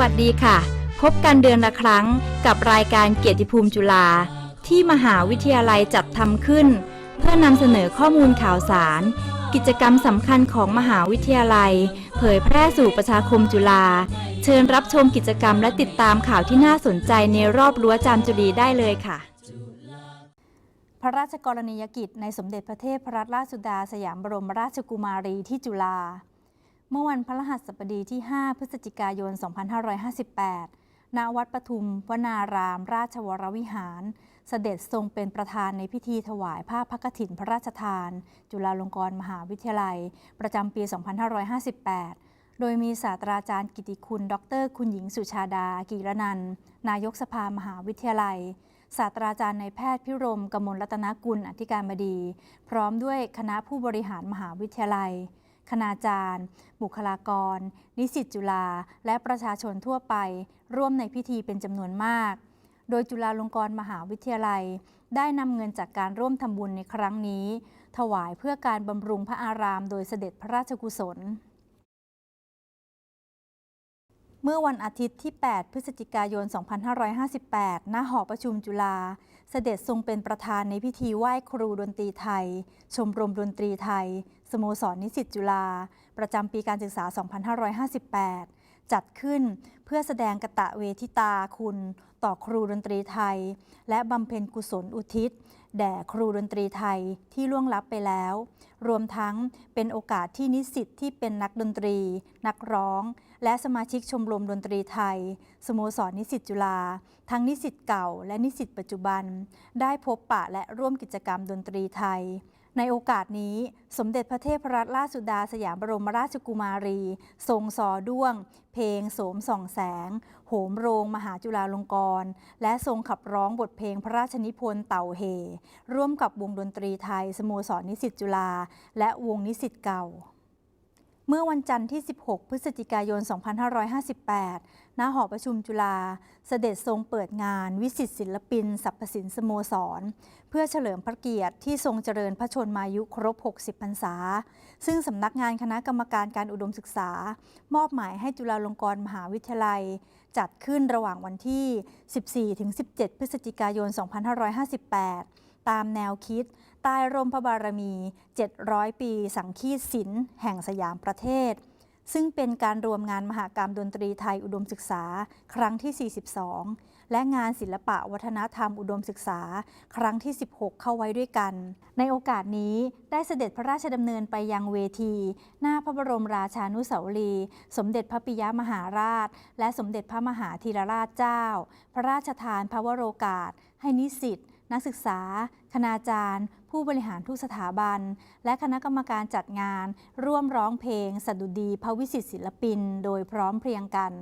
วัสดีค่ะ พบกันเดือนละครั้งกับรายการเกียรติภูมิจุฬาที่มหาวิทยาลัยจัดทำขึ้น เพื่อนำเสนอข้อมูลข่าวสาร กิจกรรมสำคัญของมหาวิทยาลัย เผยแพร่สู่ประชาคมจุฬาเชิญรับชมกิจกรรมและติดตามข่าวที่น่าสนใจในรอบรั้วจามจุรีได้เลยค่ะ พระราชกรณียกิจในสมเด็จพระเทพรัตนราชสุดาสยามบรมราชกุมารีที่จุฬา เมื่อวันพฤหัสบดีที่ 5 พฤศจิกายน 2558 ณ วัดปทุมวนาราม ราชวรวิหาร เสด็จทรงเป็นประธานในพิธีถวายผ้าพระกฐินพระราชทาน จุฬาลงกรณ์มหาวิทยาลัย ประจำปี 2558โดยมีศาสตราจารย์กิติคุณ ดร คุณหญิงสุชาดา กีรนัน นายกสภามหาวิทยาลัย ศาสตราจารย์นายแพทย์พิรมกมลรัตนกุล อธิการบดี พร้อมด้วยคณะผู้บริหารมหาวิทยาลัย คณาจารย์ บุคลากร นิสิตจุฬาและประชาชนทั่วไป ร่วมในพิธีเป็นจำนวนมาก โดยจุฬาลงกรณ์มหาวิทยาลัย ได้นำเงินจากการร่วมทำบุญในครั้งนี้ ถวายเพื่อการบำรุงพระอาราม โดยเสด็จพระราชกุศลเมื่อวันอาทิตย์ที่ 8 พฤศจิกายน 2558 ณ หอประชุมจุฬา เสด็จทรงเป็นประธานในพิธีไหว้ครูดนตรีไทย ชมรมดนตรีไทย สโมสรนิสิตจุฬาประจำปีการศึกษา 2558 จัดขึ้นเพื่อแสดงกะตะเวทิตาคุณต่อครูดนตรีไทย และบำเพ็ญกุศลอุทิศ แด่ครูดนตรีไทยที่ล่วงลับไปแล้ว รวมทั้งเป็นโอกาสที่นิสิตที่เป็นนักดนตรี นักร้อง และสมาชิกชมรมดนตรีไทย สโมสรนิสิตจุฬาทั้งนิสิตเก่าและนิสิตปัจจุบัน ได้พบปะและร่วมกิจกรรมดนตรีไทย ในโอกาสนี้สมเด็จพระเทพรัตนราชสุดาสยามบรมราชกุมารี ทรงสอด้วง เพลงโสมส่องแสง โหมโรงมหาจุฬาลงกรณ์และทรงขับร้องบทเพลงพระราชนิพนธ์เต่าเฮ ร่วมกับวงดนตรีไทย สโมสรนิสิตจุฬาและวงนิสิตเก่า เมื่อวันจันทร์ที่ 16 พฤศจิกายน 2558 ณหอประชุมจุฬาเสด็จทรงเปิดงาน วิสิตศิลปินสรรพสินสโมสร เพื่อเฉลิมพระเกียรติที่ทรงเจริญพระชนมายุครบ 60 พรรษา ซึ่งสำนักงานคณะกรรมการการอุดมศึกษา มอบหมายให้จุฬาลงกรณ์มหาวิทยาลัย จัดขึ้นระหว่างวันที่ 14-17 พฤศจิกายน 2558ตามแนวคิด ใต้ร่มพระบารมี 700 ปี สังคีตศิลป์แห่งสยามประเทศ ซึ่งเป็นการรวมงานมหากรรมดนตรีไทยอุดมศึกษา ครั้งที่ 42 และงานศิลปะวัฒนธรรมอุดมศึกษา ครั้งที่ 16 เข้าไว้ด้วยกัน ในโอกาสนี้ได้เสด็จพระราชดำเนินไปยังเวที หน้าพระบรมราชานุสาวรี สมเด็จพระปิยมหาราช และสมเด็จพระมหาธีรราชเจ้า พระราชทานพระวโรกาส ให้นิสิต นักศึกษา คณาจารย์ ผู้บริหารทุกสถาบัน และคณะกรรมการจัดงาน ร่วมร้องเพลง สดุดีพระวิสิตศิลปิน โดยพร้อมเพรียงกัน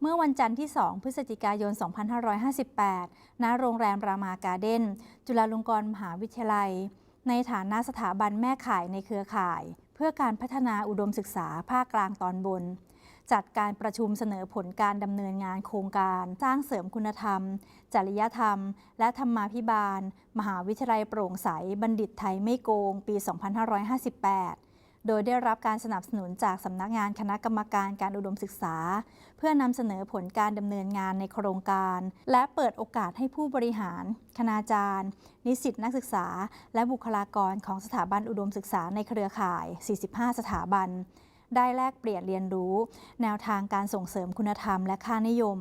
เมื่อวันจันทร์ที่ 2 พฤศจิกายน 2558 ณ โรงแรมรามาการ์เด้น จุฬาลงกรณ์มหาวิทยาลัย ในฐานะสถาบันแม่ข่ายในเครือข่าย เพื่อการพัฒนาอุดมศึกษาภาคกลางตอนบน จัดการประชุมเสนอผลการดำเนินงานโครงการ สร้างเสริมคุณธรรม จริยธรรม และธรรมาภิบาล มหาวิทยาลัยโปร่งใส บัณฑิตไทยไม่โกง ปี 2558โดยได้รับการสนับสนุนจากสำนักงานคณะกรรมการการอุดมศึกษา เพื่อนำเสนอผลการดำเนินงานในโครงการ และเปิดโอกาสให้ผู้บริหาร คณาจารย์ นิสิตนักศึกษา และบุคลากรของสถาบันอุดมศึกษาในเครือข่าย 45 สถาบัน ได้แลกเปลี่ยนเรียนรู้ แนวทางการส่งเสริมคุณธรรมและค่านิยม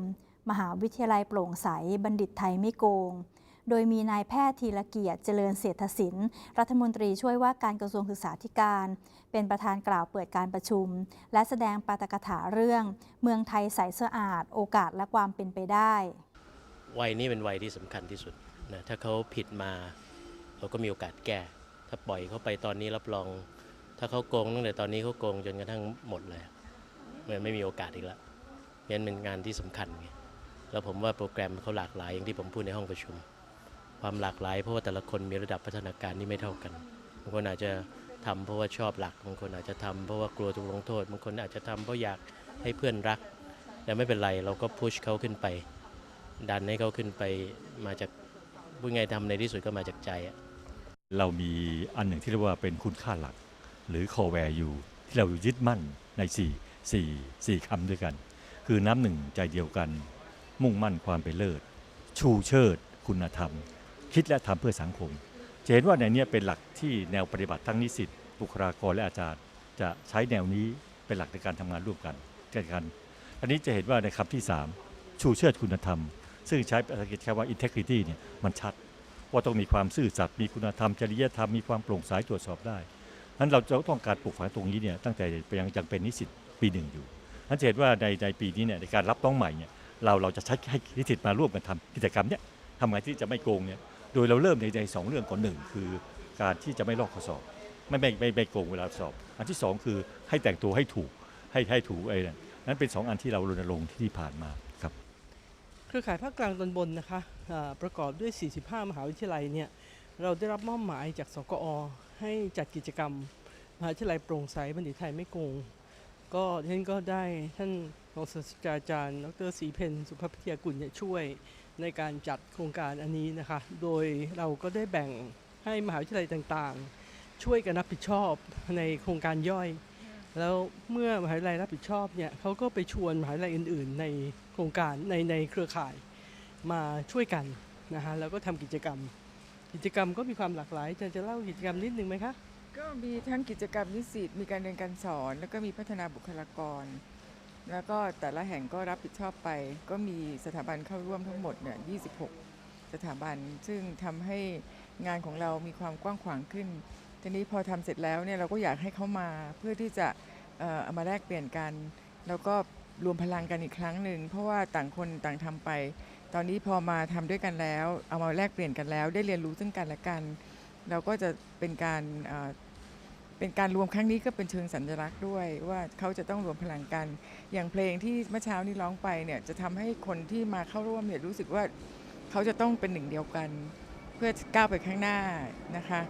มหาวิทยาลัยโปร่งใส บัณฑิตไทยไม่โกง โดยมีนายแพทย์ธีรเกียรติเจริญเศรษฐศิลป์รัฐมนตรีช่วยว่าการกระทรวงศึกษาธิการ เป็นประธานกล่าวเปิดการประชุม และแสดงปาฐกถาเรื่อง เมืองไทยใสสะอาด โอกาสและความเป็นไปได้ วัยนี้เป็นวัยที่สำคัญที่สุดนะถ้าเขาผิดมา เราก็มีโอกาสแก้ ถ้าปล่อยเขาไปตอนนี้รับรอง ถ้าเขาโกงตั้งแต่ตอนนี้เขาโกงจนกระทั่งหมดเลยมันไม่มีโอกาสอีกแล้วงั้นเป็นงานที่สำคัญไงแล้วผมว่าโปรแกรมเขาหลากหลายอย่างที่ผมพูดในห้องประชุม ความหลากหลาย เพราะว่าแต่ละคนมีระดับพัฒนาการที่ไม่เท่ากันบางคนอาจจะทำเพราะว่าชอบหลักบางคนอาจจะทำเพราะว่ากลัวถูกลงโทษบางคนอาจจะทำเพราะอยากให้เพื่อนรัก แต่ไม่เป็นไรเราก็พุชเขาขึ้นไป ดันให้เขาขึ้นไปมาจากพูดไงทำในที่สุดก็มาจากใจอะเรามีอันหนึ่งที่เรียกว่าเป็นคุณค่าหลัก หรือ core value ที่เรายึดมั่นใน 4 4 4คำด้วยกัน คือน้ำหนึ่งใจเดียวกัน มุ่งมั่นความเป็นเลิศ ชูเชิด คุณธรรม คิดและทำเพื่อสังคมจะเห็นว่าในนี้เป็นหลักที่แนวปฏิบัติทั้งนิสิตบุคลากรและอาจารย์ จะใช้แนวนี้เป็นหลักในการทำงานร่วมกันกันอันนี้จะเห็นว่าในคำที่ 3 ชูเชิดคุณธรรม ซึ่งใช้ภาษาอังกฤษคำว่า integrity เนี่ยมันชัด ว่าต้องมีความซื่อสัตย์มีคุณธรรม จริยธรรมมีความโปร่งใสตรวจสอบได้ นั้นเราจะต้องการปลูกฝังตรงนี้เนี่ยตั้งแต่ยังยังเป็นนิสิตปีหนึ่งอยู่นั้นจะเห็นว่าในในปีนี้เนี่ยในการรับน้องใหม่เนี่ยเราเราจะใช้ให้นิสิตมาร่วมกันทำกิจกรรมเนี่ยทำไงที่จะไม่โกงเนี่ยโดยเราเริ่มในในสองเรื่องก่อนหนึ่งคือการที่จะไม่ลอกข้อสอบ ไม่ไม่ไม่ไม่โกงเวลาสอบ อันที่สองคือให้แต่งตัวให้ถูกให้ให้ถูกไอ้นั่นนั้นเป็นสองอันที่เรารณรงค์ที่ผ่านมาครับเครือข่ายภาคกลางตอนบนนะคะประกอบด้วย 45 มหาวิทยาลัยเนี่ยเราได้รับมอบหมายจากสกอ ให้จัดกิจกรรมมหาวิทยาลัยโปร่งใสบัณฑิตไทยไม่โกง ก็ท่านก็ได้ท่านรองศาสตราจารย์ ดรศรีเพนสุภาพพิทยากุลเนี่ยช่วยในการจัดโครงการอันนี้นะคะ โดยเราก็ได้แบ่งให้มหาวิทยาลัยต่างๆ ช่วยกันรับผิดชอบในโครงการย่อย แล้วเมื่อมหาวิทยาลัยรับผิดชอบเนี่ยเขาก็ไปชวนมหาวิทยาลัยอื่น ๆ ในโครงการในในเครือข่ายมาช่วยกันนะฮะแล้วก็ทำกิจกรรม กิจกรรมก็มีความหลากหลายจะจะเล่ากิจกรรมนิดนึงไหมคะ ก็มีทั้งกิจกรรมนิสิตมีการเรียนการสอน แล้วก็มีพัฒนาบุคลากร แล้วก็แต่ละแห่งก็รับผิดชอบไป ก็มีสถาบันเข้าร่วมทั้งหมดเนี่ย26 สถาบัน ซึ่งทำให้งานของเรามีความกว้างขวางขึ้น ทีนี้พอทำเสร็จแล้วเนี่ยเราก็อยากให้เขามาเพื่อที่จะเอ่อเอามาแลกเปลี่ยนกัน แล้วก็รวมพลังกันอีกครั้งหนึ่งเพราะว่าต่างคนต่างทำไป ตอนนี้พอมาทำด้วยกันแล้ว เอามาแลกเปลี่ยนกันแล้ว ได้เรียนรู้ซึ่งกันและกัน เราก็จะเป็นการเป็นการรวมครั้งนี้ก็เป็นเชิงสัญลักษณ์ด้วย ว่าเขาจะต้องรวมพลังกัน อย่างเพลงที่เมื่อเช้านี้ร้องไปเนี่ยจะทำให้คนที่มาเข้าร่วมเนี่ยรู้สึกว่าเขาจะต้องเป็นหนึ่งเดียวกัน เพื่อก้าวไปข้างหน้านะคะ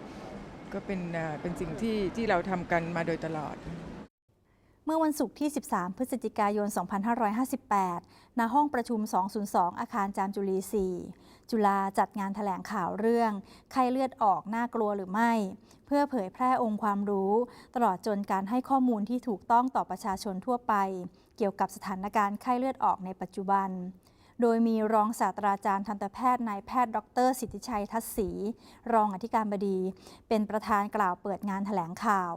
ก็เป็นเป็นสิ่งที่ที่เราทำกันมาโดยตลอด มื่อวันศุกร์ที่ 13 พฤศจิกายน 2558 ณ ห้องประชุม 202 อาคารจามจุรี 4 จุฬาจัดงานถแถลงข่าวเรื่อง ไข้เลือดออกน่ากลัวหรือไม่ เพื่อเผยแพร่องค์ความรู้ ตลอดจนการให้ข้อมูลที่ถูกต้องต่อประชาชนทั่วไป เกี่ยวกับสถานการณ์ไข้เลือดออกในปัจจุบันโดยมีรองศาสตราจารย์ทันตแพทย์นายแพทย์ ดร สิทธิชัยทัศศรีรองอธิการบดี เป็นประธานกล่าวเปิดงานถแถลงข่าว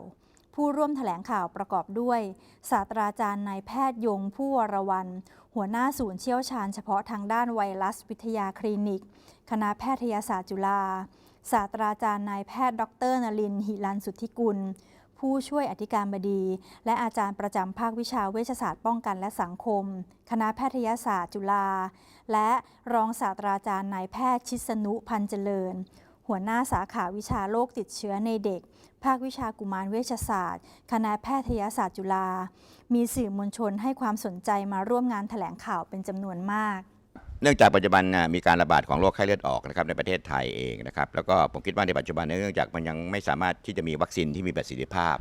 ผู้ร่วมแถลงข่าวประกอบด้วย ศาสตราจารย์นายแพทย์ยงผู้วรวัน หัวหน้าศูนย์เชี่ยวชาญเฉพาะทางด้านไวรัสวิทยาคลินิก คณะแพทยศาสตร์จุฬาศาสตราจารย์นายแพทย์ ดรนลินทร์หิรันสุทธิกุล ผู้ช่วยอธิการบดี และอาจารย์ประจำภาควิชาเวชศาสตร์ป้องกันและสังคม คณะแพทยศาสตร์จุฬาและรองศาสตราจารย์นายแพทย์ชิสนุพันเจริญ หัวหน้าสาขาวิชาโรคติดเชื้อในเด็ก ภาควิชากุมารเวชศาสตร์ คณะแพทยศาสตร์จุฬา มีสื่อมวลชนให้ความสนใจมาร่วมงานแถลงข่าวเป็นจำนวนมาก เนื่องจากปัจจุบันมีการระบาดของโรคไข้เลือดออกนะครับในประเทศไทยเองนะครับแล้วก็ผมคิดว่าในปัจจุบันเนื่องจากมันยังไม่สามารถที่จะมีวัคซีนที่มีประสิทธิภาพ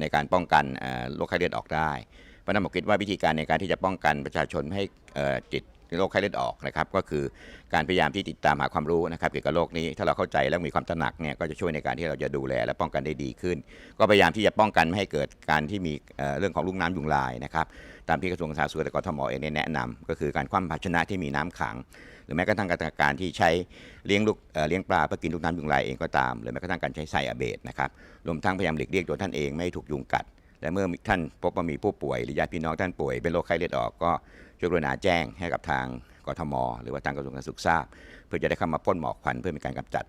ในการป้องกันโรคไข้เลือดออกได้เพราะนั้นผมคิดว่าวิธีการในการที่จะป้องกันประชาชนให้เอ่ โรคไข้เลือดออกนะครับก็คือการพยายามที่ติดตามหาความรู้นะครับเกี่ยวกับโรคนี้ถ้าเราเข้าใจและมีความตระหนักเนี่ยก็จะช่วยในการที่เราจะดูแลและป้องกันได้ดีขึ้น ก็พยายามที่จะป้องกันไม่ให้เกิดการที่มีเรื่องของลูกน้ำยุงลายนะครับตามที่กระทรวงสาธารณสุขและกทมเองได้แนะนำก็คือการคว่ำภาชนะที่มีน้ำขัง หรือแม้กระทั่งการที่ใช้เลี้ยงลูกเลี้ยงปลาเพื่อกินลูกน้ำยุงลายเองก็ตาม หรือแม้กระทั่งการใช้ไซอาเบดนะครับรวมทั้งพยายามหลีกเลี่ยงตัวท่านเองไม่ให้ถูกยุงกัด และเมื่อท่านพบว่ามีผู้ป่วยหรือญาติพี่น้องท่านป่วยเป็นโรคไข้เลือดออกก็ช่วยกรุณาแจ้งให้กับทางกทม หรือว่าทางกระทรวงสาธารณสุขทราบเพื่อจะได้เข้ามาพ่นหมอกควันเพื่อเป็นการกำจัด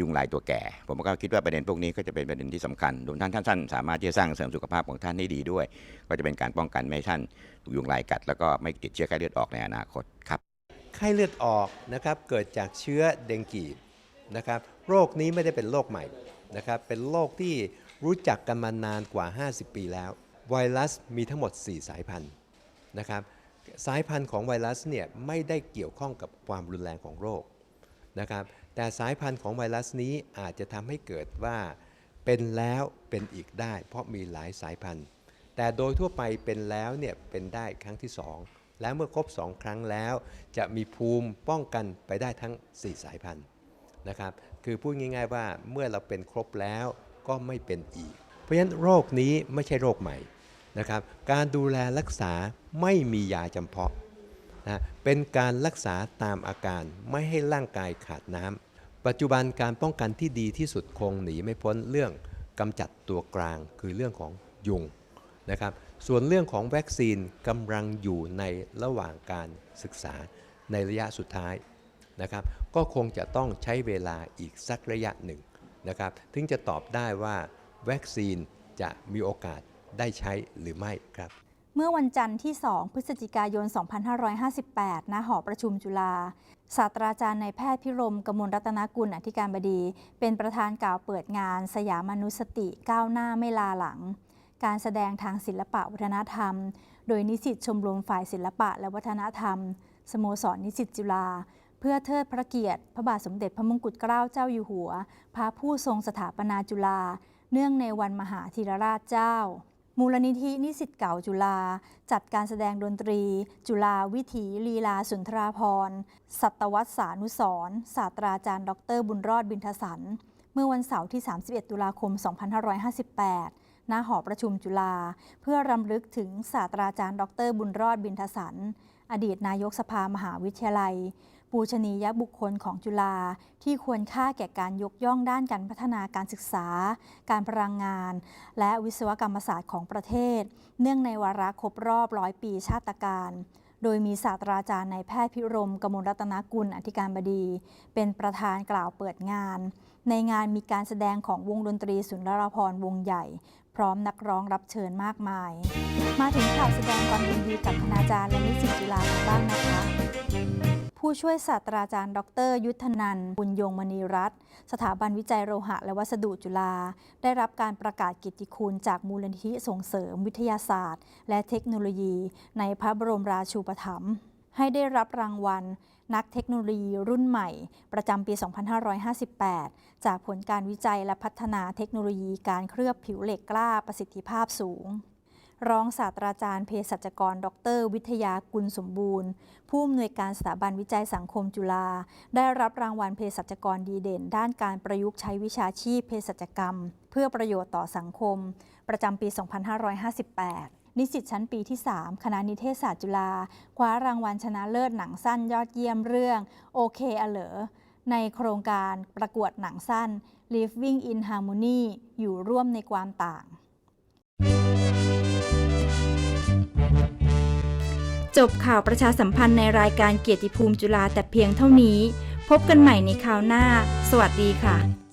ยุงลายตัวแก่ ผมก็คิดว่าประเด็นพวกนี้ก็จะเป็นประเด็นที่สำคัญรวมทั้งท่านท่านสามารถที่จะสร้างเสริมสุขภาพของท่านให้ดีด้วย ก็จะเป็นการป้องกันไม่ให้ท่านถูกยุงลายกัด แล้วก็ไม่ติดเชื้อไข้เลือดออกในอนาคตครับไข้เลือดออกนะครับเกิดจากเชื้อเดงกีนะครับโรคนี้ไม่ได้เป็นโรคใหม่นะครับเป็นโรคที่ รู้จักกันมานานกว่า 50 ปีแล้ว ไวรัสมีทั้งหมด 4 สายพันธุ์นะครับสายพันธุ์ของไวรัสเนี่ยไม่ได้เกี่ยวข้องกับความรุนแรงของโรคนะครับแต่สายพันธุ์ของไวรัสนี้อาจจะทำให้เกิดว่าเป็นแล้วเป็นอีกได้ เพราะมีหลายสายพันธุ์ แต่โดยทั่วไปเป็นแล้วเนี่ยเป็นได้ครั้งที่ 2 แล้วเมื่อครบ 2 ครั้งแล้ว จะมีภูมิป้องกันไปได้ทั้ง 4 สายพันธุ์นะครับคือพูดง่าย ๆ ว่าเมื่อเราเป็นครบแล้ว ก็ไม่เป็นอีก เพราะฉะนั้นโรคนี้ไม่ใช่โรคใหม่นะครับ การดูแลรักษาไม่มียาจำเพาะนะเป็นการรักษาตามอาการไม่ให้ร่างกายขาดน้ำปัจจุบันการป้องกันที่ดีที่สุดคงหนีไม่พ้นเรื่องกำจัดตัวกลางคือเรื่องของยุงนะครับ ส่วนเรื่องของวัคซีนกำลังอยู่ในระหว่างการศึกษาในระยะสุดท้ายนะครับ ก็คงจะต้องใช้เวลาอีกสักระยะหนึ่ง นะครับ ถึงจะตอบได้ว่าวัคซีนจะมีโอกาสได้ใช้หรือไม่ครับ เมื่อวันจันทร์ที่ 2 พฤศจิกายน 2558 ณ หอประชุมจุฬาศาสตราจารย์นายแพทย์พิรมกมลรัตนกุลอธิการบดี เป็นประธานกล่าวเปิดงาน สยามนุสติก้าวหน้าไม่ลาหลัง การแสดงทางศิลปะวัฒนธรรม โดยนิสิตชมรมฝ่ายศิลปะและวัฒนธรรม สโมสรนิสิตจุฬา พื่อเทิดพระเกียรติ พระบาทสมเด็จพระมงกุฎเกล้าเจ้าอยู่หัว พระผู้ทรงสถาปนาจุฬาเนื่องในวันมหาธีรราชเจ้า มูลนิธินิสิตเก่าจุฬาจัดการแสดงดนตรี จุฬาวิถีลีลาสุนทราพรสัตวัตสานุสร์ศาสตราจารย์ ดร บุญรอดบินทสันเมื่อวันเสาร์ที่ 31 ตุลาคม 2558ณหอประชุมจุฬาเพื่อรำลึกถึงศาสตราจารย์ ดร บุญรอดบินทสัน อดีตนายกสภามหาวิทยาลัย ปูชนียบุคคลของจุฬาที่ควรค่าแก่การยกย่องด้านการพัฒนาการศึกษา การพลังงาน และวิศวกรรมศาสตร์ของประเทศ เนื่องในวาระครบรอบร้อยปีชาติการ โดยมีศาสตราจารย์นายแพทย์พิรมกมลรัตนกุลอธิการบดี เป็นประธานกล่าวเปิดงาน ในงานมีการแสดงของวงดนตรีสุนทรภรวงใหญ่ พร้อมนักร้องรับเชิญมากมาย มาถึงข่าวแสดงความยินดีกับคณาจารย์และนิสิตจุฬาบ้างนะคะ ผู้ช่วยศาสตราจารย์ ดร ยุทธนันบุญยงมณีรัตน์สถาบันวิจัยโลหะ และวัสดุจุฬาได้รับการประกาศกิตติคุณจากมูลนิธิส่งเสริมวิทยาศาสตร์ และเทคโนโลยี ในพระบรมราชูปถัมภ์ให้ได้รับรางวัล นักเทคโนโลยีรุ่นใหม่ ประจำปี 2558 จากผลการวิจัยและพัฒนาเทคโนโลยีการเคลือบผิวเหล็กกล้าประสิทธิภาพสูง รองศาสตราจารย์เภสัชกร ดร วิทยากุลสมบูรณ์ ผู้อำนวยการสถาบันวิจัยสังคมจุฬาได้รับรางวัลเภสัชกรดีเด่น ด้านการประยุกต์ใช้วิชาชีพเภสัชกรรม เพื่อประโยชน์ต่อสังคม ประจำปี 2558นิสิตชั้นปีที่ 3 คณะนิเทศศาสตร์จุฬาคว้ารางวัลชนะเลิศหนังสั้นยอดเยี่ยมเรื่องโอเคอเลอในโครงการประกวดหนังสั้น Living in Harmony อยู่ร่วมในความต่าง จบข่าวประชาสัมพันธ์ในรายการเกียรติภูมิจุฬาแต่เพียงเท่านี้ พบกันใหม่ในคราวหน้า สวัสดีค่ะ